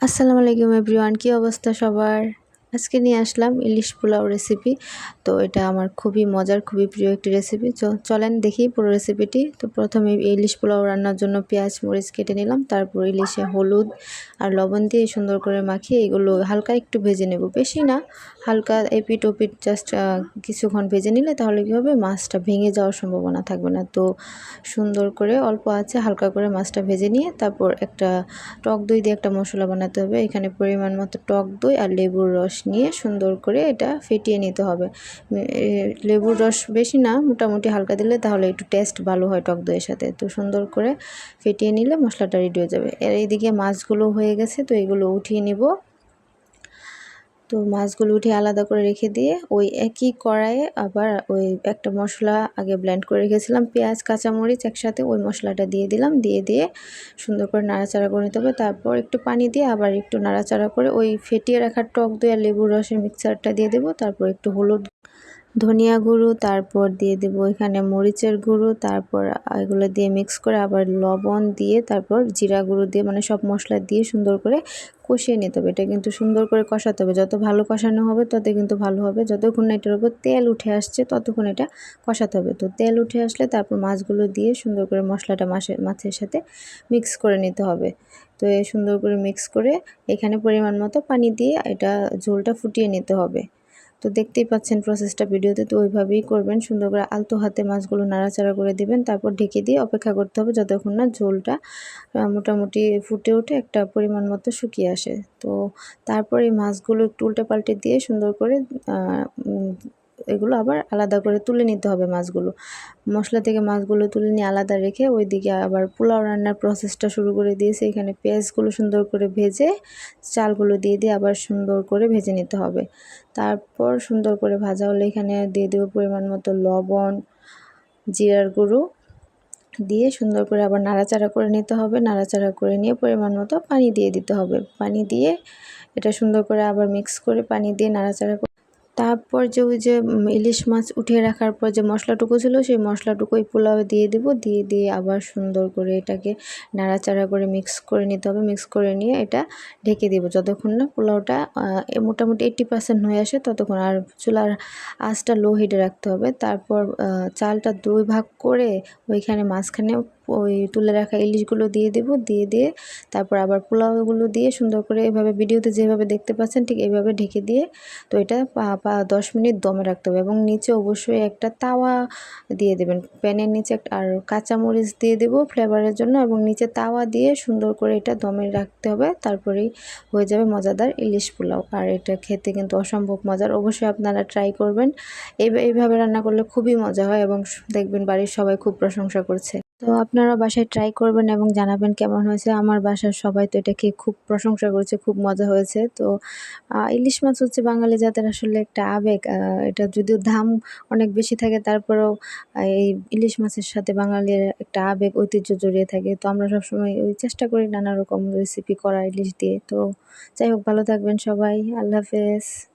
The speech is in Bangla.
আসসালামু আলাইকুম এভরিওয়ান কী অবস্থা সবার আজকে নিয়ে আসলাম ইলিশ পোলাও রেসিপি তো এটা আমার খুবই মজার, খুবই প্রিয় একটি রেসিপি চলেন দেখি পুরো রেসিপিটি তো প্রথমে ইলিশ পোলাও রান্নার জন্য পেঁয়াজ, মরিচ কেটে নিলাম। তারপর ইলিশে হলুদ আর লবণ দিয়ে সুন্দর করে মাখিয়ে এগুলো হালকা একটু ভেজে নেব। বেশি না, হালকা এপিট ওপিট জাস্ট কিছুক্ষণ ভেজে নিলে তাহলে কী হবে? মাছটা ভেঙে যাওয়ার সম্ভাবনা থাকবে না। তো সুন্দর করে অল্প আছে, হালকা করে মাছটা ভেজে নিয়ে তারপর একটা টক দই দিয়ে একটা মশলা বানাতে হবে। এখানে পরিমাণ মতো টক দই আর লেবুর রস। নিয়ে সুন্দর করে এটা ফেটিয়ে নিতে হবে। লেবুর রস বেশি না, মোটামুটি হালকা দিলে তাহলে একটু টেস্ট ভালো হয় টক দইয়ের সাথে। তো সুন্দর করে ফেটিয়ে নিলে মশলাটা রেডি হয়ে যাবে। এর এইদিকে মাছগুলো হয়ে গেছে, তো এগুলো উঠিয়ে নিব। তো মাছগুলো উঠে আলাদা করে রেখে দিয়ে ওই একই কড়াইয়ে আবার ওই একটা মশলা আগে ব্লেন্ড করে রেখেছিলাম, পেঁয়াজ, কাঁচামরিচ একসাথে ওই মশলাটা দিয়ে দিলাম, দিয়ে দিয়ে সুন্দর করে নাড়াচাড়া করে নিতে হবে। তারপর একটু পানি দিয়ে আবার একটু নাড়াচাড়া করে ওই ফেটিয়ে রাখার টক দিয়ে লেবুর রসের মিক্সারটা দিয়ে দেবো, তারপর একটু হলুদ ধনিয়া গুঁড়ো, তারপর দিয়ে দেব এখানে মরিচের গুঁড়ো, তারপর এগুলো দিয়ে মিক্স করে আবার লবণ দিয়ে তারপর জিরা গুঁড়ো দিয়ে মানে সব মশলা দিয়ে সুন্দর করে কষিয়ে নিতে হবে। এটা কিন্তু সুন্দর করে কষাতে হবে। যত ভালো কষানো হবে, তত কিন্তু ভালো হবে। যতক্ষণ না এটার উপর তেল উঠে আসছে, ততক্ষণ এটা কষাতে হবে। তো তেল উঠে আসলে তারপর মাছগুলো দিয়ে সুন্দর করে মশলাটা মাছের মাছের সাথে মিক্স করে নিতে হবে। তো সুন্দর করে মিক্স করে এখানে পরিমাণ মতো পানি দিয়ে এটা ঝোলটা ফুটিয়ে নিতে হবে। তো দেখতেই পাচ্ছেন প্রসেসটা ভিডিওতে তো ওইভাবেই করবেন, সুন্দর করে আলতো হাতে মাছগুলো নাড়াচাড়া করে দিবেন, তারপর ঢেকে দিয়ে অপেক্ষা করতে হবে যতক্ষণ না ঝোলটা মোটামুটি ফুটে ওঠে, একটা পরিমাণ মতো শুকিয়ে আসে। তো তারপরে মাছগুলো একটু উল্টে পাল্টে দিয়ে সুন্দর করে এগুলো আবার আলাদা করে তুলে নিতে হবে মাছগুলো। মশলা থেকে মাছগুলো তুলে নিয়ে আলাদা রেখে ওইদিকে আবার পোলাও রান্নার প্রসেসটা শুরু করে দিয়েছে। এখানে পেঁয়াজগুলো সুন্দর করে ভেজে চালগুলো দিয়ে দিয়ে আবার সুন্দর করে ভেজে নিতে হবে। তারপর সুন্দর করে ভাজা হলে এখানে দিয়ে দেবো পরিমাণ মতো লবণ, জিরার গুঁড়ো দিয়ে সুন্দর করে আবার নাড়াচাড়া করে নিতে হবে। নাড়াচাড়া করে নিয়ে পরিমাণ মতো পানি দিয়ে দিতে হবে। পানি দিয়ে এটা সুন্দর করে আবার মিক্স করে পানি দিয়ে নাড়াচাড়া তারপর যে ওই যে ইলিশ মাছ উঠিয়ে রাখার পর যে মশলাটুকু ছিল, সেই মশলাটুকু ওই পোলাও দিয়ে দেবো, দিয়ে দিয়ে আবার সুন্দর করে এটাকে নাড়াচাড়া করে মিক্স করে নিতে হবে। মিক্স করে নিয়ে এটা ঢেকে দেবো। যতক্ষণ না পোলাওটা মোটামুটি এইট্টি পার্সেন্ট হয়ে আসে, ততক্ষণ আর চুলার আঁচটা লো হিটে রাখতে হবে। তারপর চালটা দুই ভাগ করে ওইখানে মাঝখানে ওই তুলে রাখা ইলিশগুলো দিয়ে দেব, দিয়ে দিয়ে তারপর আবার পোলাওগুলো দিয়ে সুন্দর করে এভাবে ভিডিওতে যেভাবে দেখতে পাচ্ছেন ঠিক এইভাবে ঢেকে দিয়ে তো এটা দশ মিনিট দমে রাখতে হবে এবং নিচে অবশ্যই একটা তাওয়া দিয়ে দেবেন। প্যানের নিচে একটা আর কাঁচামরিচ দিয়ে দেবো ফ্লেভারের জন্য এবং নিচে তাওয়া দিয়ে সুন্দর করে এটা দমে রাখতে হবে, তারপরেই হয়ে যাবে মজাদার ইলিশ পোলাও। আর এটা খেতে কিন্তু অসম্ভব মজার, অবশ্যই আপনারা ট্রাই করবেন। এইভাবে রান্না করলে খুবই মজা হয় এবং দেখবেন বাড়ির সবাই খুব প্রশংসা করছে। তো আপনারা বাসায় ট্রাই করবেন এবং জানাবেন কেমন হয়েছে। আমার বাসার সবাই তো এটা খেয়ে খুব প্রশংসা করেছে, খুব মজা হয়েছে। তো ইলিশ মাছ হচ্ছে বাঙালি জাতের আসলে একটা আবেগ এটা যদিও দাম অনেক বেশি থাকে, তারপরেও এই ইলিশ মাছের সাথে বাঙালির একটা আবেগ, ঐতিহ্য জড়িয়ে থাকে। তো আমরা সবসময় ওই চেষ্টা করি নানা রকম রেসিপি করা ইলিশ দিয়ে। তো, যাই হোক, ভালো থাকবেন সবাই। আল্লাহ হাফেজ।